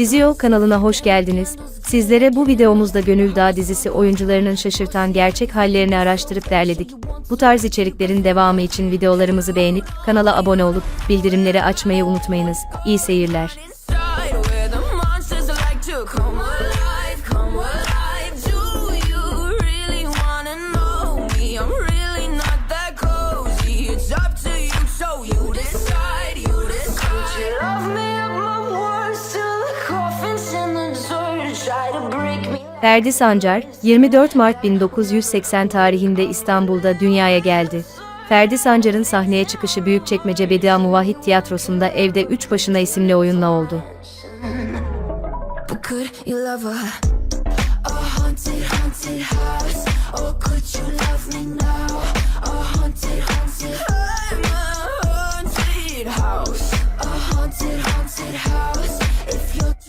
Dizio kanalına hoş geldiniz. Sizlere bu videomuzda Gönül Dağı dizisi oyuncularının şaşırtan gerçek hallerini araştırıp derledik. Bu tarz içeriklerin devamı için videolarımızı beğenip kanala abone olup bildirimleri açmayı unutmayınız. İyi seyirler. Ferdi Sancar, 24 Mart 1980 tarihinde İstanbul'da dünyaya geldi. Ferdi Sancar'ın sahneye çıkışı Büyükçekmece Bedia Muvahhid Tiyatrosu'nda Evde Üç Başına isimli oyunla oldu. You're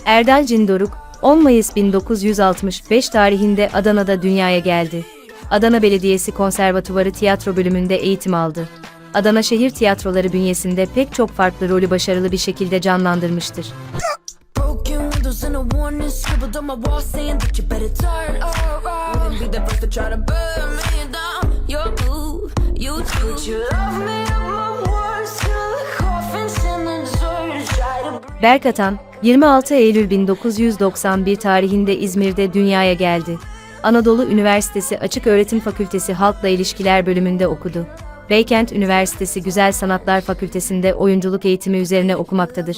Erdal Cindoruk, 10 Mayıs 1965 tarihinde Adana'da dünyaya geldi. Adana Belediyesi Konservatuvarı tiyatro bölümünde eğitim aldı. Adana Şehir Tiyatroları bünyesinde pek çok farklı rolü başarılı bir şekilde canlandırmıştır. Try to break Berk Atan, 26 Eylül 1991 tarihinde İzmir'de dünyaya geldi. Anadolu Üniversitesi Açık Öğretim Fakültesi Halkla İlişkiler bölümünde okudu. Beykent Üniversitesi Güzel Sanatlar Fakültesi'nde oyunculuk eğitimi üzerine okumaktadır.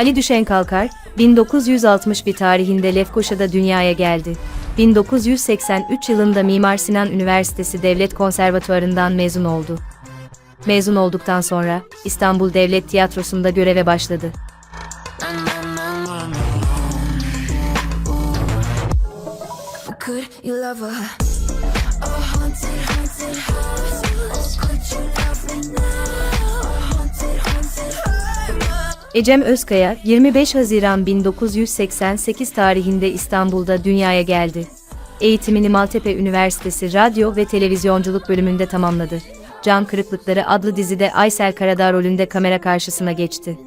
Ali Düşen Kalkar, 1961 tarihinde Lefkoşa'da dünyaya geldi. 1983 yılında Mimar Sinan Üniversitesi Devlet Konservatuvarı'ndan mezun oldu. Mezun olduktan sonra İstanbul Devlet Tiyatrosu'nda göreve başladı. Ecem Özkaya, 25 Haziran 1988 tarihinde İstanbul'da dünyaya geldi. Eğitimini Maltepe Üniversitesi Radyo ve Televizyonculuk bölümünde tamamladı. Can Kırıklıkları adlı dizide Aysel Karadağ rolünde kamera karşısına geçti.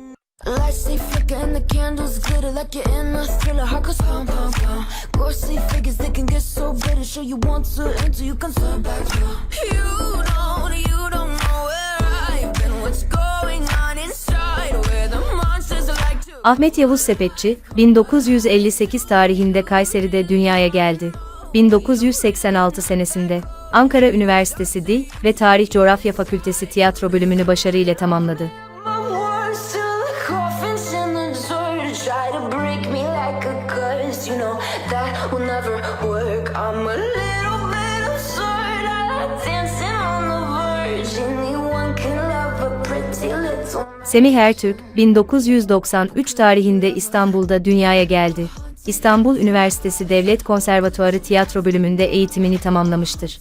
Ahmet Yavuz Sepetçi, 1958 tarihinde Kayseri'de dünyaya geldi. 1986 senesinde Ankara Üniversitesi Dil ve Tarih Coğrafya Fakültesi Tiyatro bölümünü başarıyla tamamladı. Semih Ertürk, 1993 tarihinde İstanbul'da dünyaya geldi. İstanbul Üniversitesi Devlet Konservatuarı Tiyatro bölümünde eğitimini tamamlamıştır.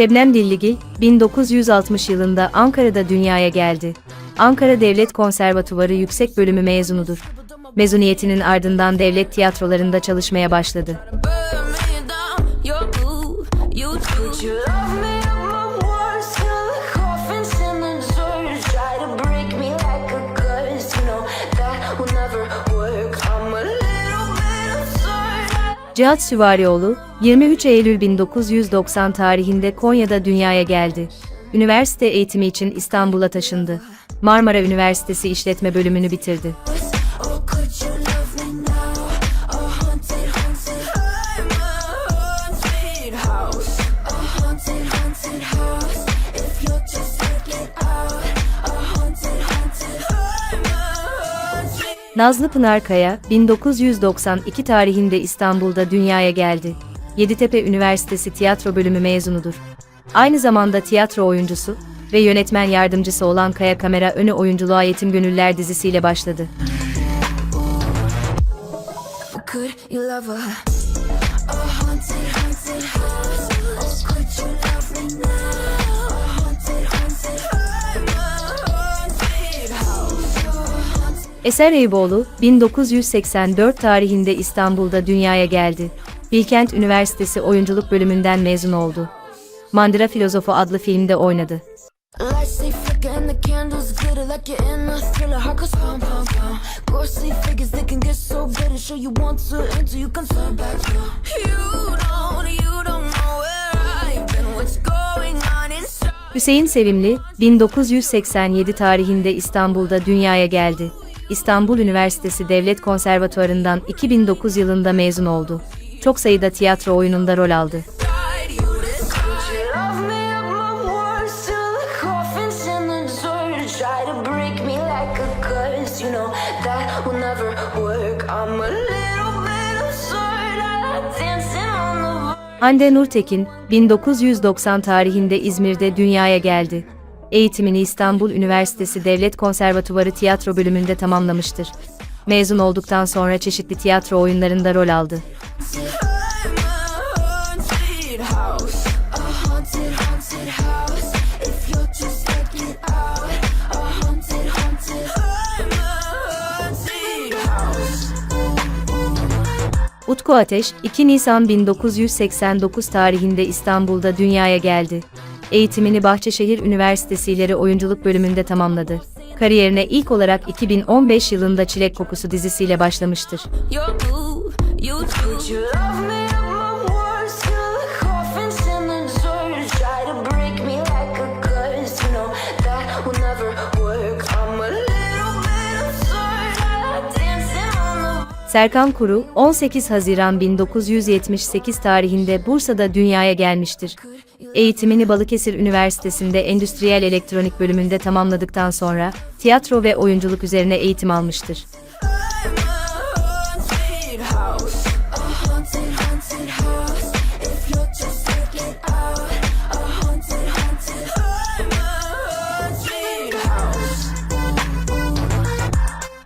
Şebnem Dilligil, 1960 yılında Ankara'da dünyaya geldi. Ankara Devlet Konservatuvarı Yüksek Bölümü mezunudur. Mezuniyetinin ardından devlet tiyatrolarında çalışmaya başladı. Cihat Süvarioğlu, 23 Eylül 1990 tarihinde Konya'da dünyaya geldi. Üniversite eğitimi için İstanbul'a taşındı. Marmara Üniversitesi İşletme bölümünü bitirdi. Nazlı Pınar Kaya, 1992 tarihinde İstanbul'da dünyaya geldi. Yeditepe Üniversitesi Tiyatro Bölümü mezunudur. Aynı zamanda tiyatro oyuncusu ve yönetmen yardımcısı olan Kaya Kamera önü oyunculuğa Yetim Gönüller dizisiyle başladı. Could you love her? A haunted, haunted Eser Eyüboğlu, 1984 tarihinde İstanbul'da dünyaya geldi. Bilkent Üniversitesi Oyunculuk bölümünden mezun oldu. Mandıra Filozofu adlı filmde oynadı. Hüseyin Sevimli, 1987 tarihinde İstanbul'da dünyaya geldi. İstanbul Üniversitesi Devlet Konservatuarı'ndan 2009 yılında mezun oldu. Çok sayıda tiyatro oyununda rol aldı. Hande Nurtekin, 1990 tarihinde İzmir'de dünyaya geldi. Eğitimini İstanbul Üniversitesi Devlet Konservatuvarı Tiyatro bölümünde tamamlamıştır. Mezun olduktan sonra çeşitli tiyatro oyunlarında rol aldı. Utku Ateş, 2 Nisan 1989 tarihinde İstanbul'da dünyaya geldi. Eğitimini Bahçeşehir Üniversitesi İleri Oyunculuk bölümünde tamamladı. Kariyerine ilk olarak 2015 yılında Çilek Kokusu dizisiyle başlamıştır. Serkan Kuru, 18 Haziran 1978 tarihinde Bursa'da dünyaya gelmiştir. Eğitimini Balıkesir Üniversitesi'nde Endüstriyel Elektronik bölümünde tamamladıktan sonra tiyatro ve oyunculuk üzerine eğitim almıştır.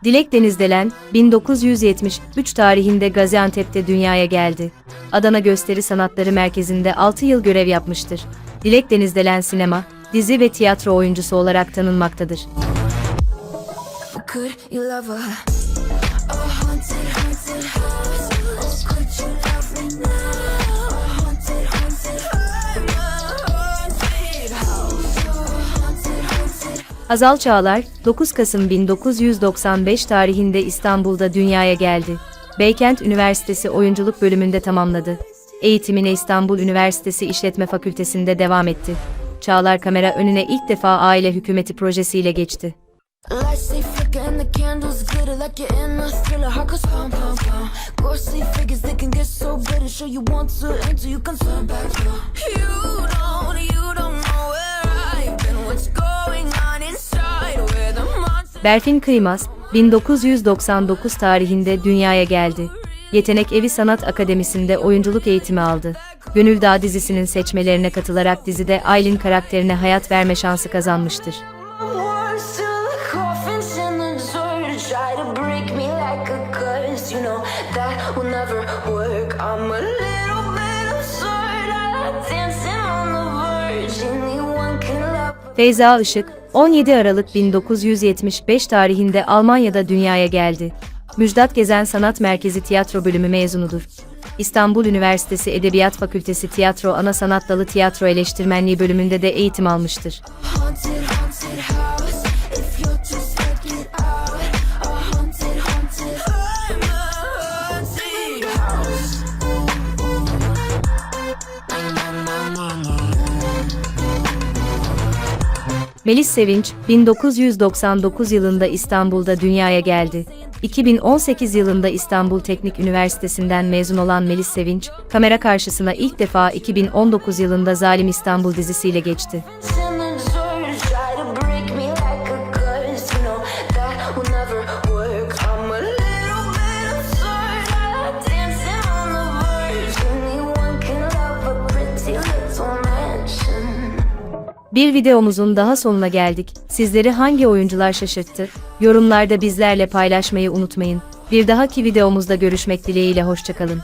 Dilek Denizdelen, 1973 tarihinde Gaziantep'te dünyaya geldi. Adana Gösteri Sanatları Merkezi'nde 6 yıl görev yapmıştır. Dilek Denizdelen sinema, dizi ve tiyatro oyuncusu olarak tanınmaktadır. Hazal Çağlar, 9 Kasım 1995 tarihinde İstanbul'da dünyaya geldi. Beykent Üniversitesi Oyunculuk bölümünde tamamladı. Eğitimine İstanbul Üniversitesi İşletme Fakültesi'nde devam etti. Çağlar kamera önüne ilk defa aile hükümeti projesiyle geçti. Berfin Kıymaz, 1999 tarihinde dünyaya geldi. Yetenek Evi Sanat Akademisi'nde oyunculuk eğitimi aldı. Gönül Dağı dizisinin seçmelerine katılarak dizide Aylin karakterine hayat verme şansı kazanmıştır. Words Feyza Işık, 17 Aralık 1975 tarihinde Almanya'da dünyaya geldi. Müjdat Gezen Sanat Merkezi Tiyatro Bölümü mezunudur. İstanbul Üniversitesi Edebiyat Fakültesi Tiyatro Ana Sanat Dalı Tiyatro Eleştirmenliği bölümünde de eğitim almıştır. Melis Sevinç, 1999 yılında İstanbul'da dünyaya geldi. 2018 yılında İstanbul Teknik Üniversitesi'nden mezun olan Melis Sevinç, kamera karşısına ilk defa 2019 yılında Zalim İstanbul dizisiyle geçti. Bir videomuzun daha sonuna geldik. Sizleri hangi oyuncular şaşırttı? Yorumlarda bizlerle paylaşmayı unutmayın. Bir dahaki videomuzda görüşmek dileğiyle hoşçakalın.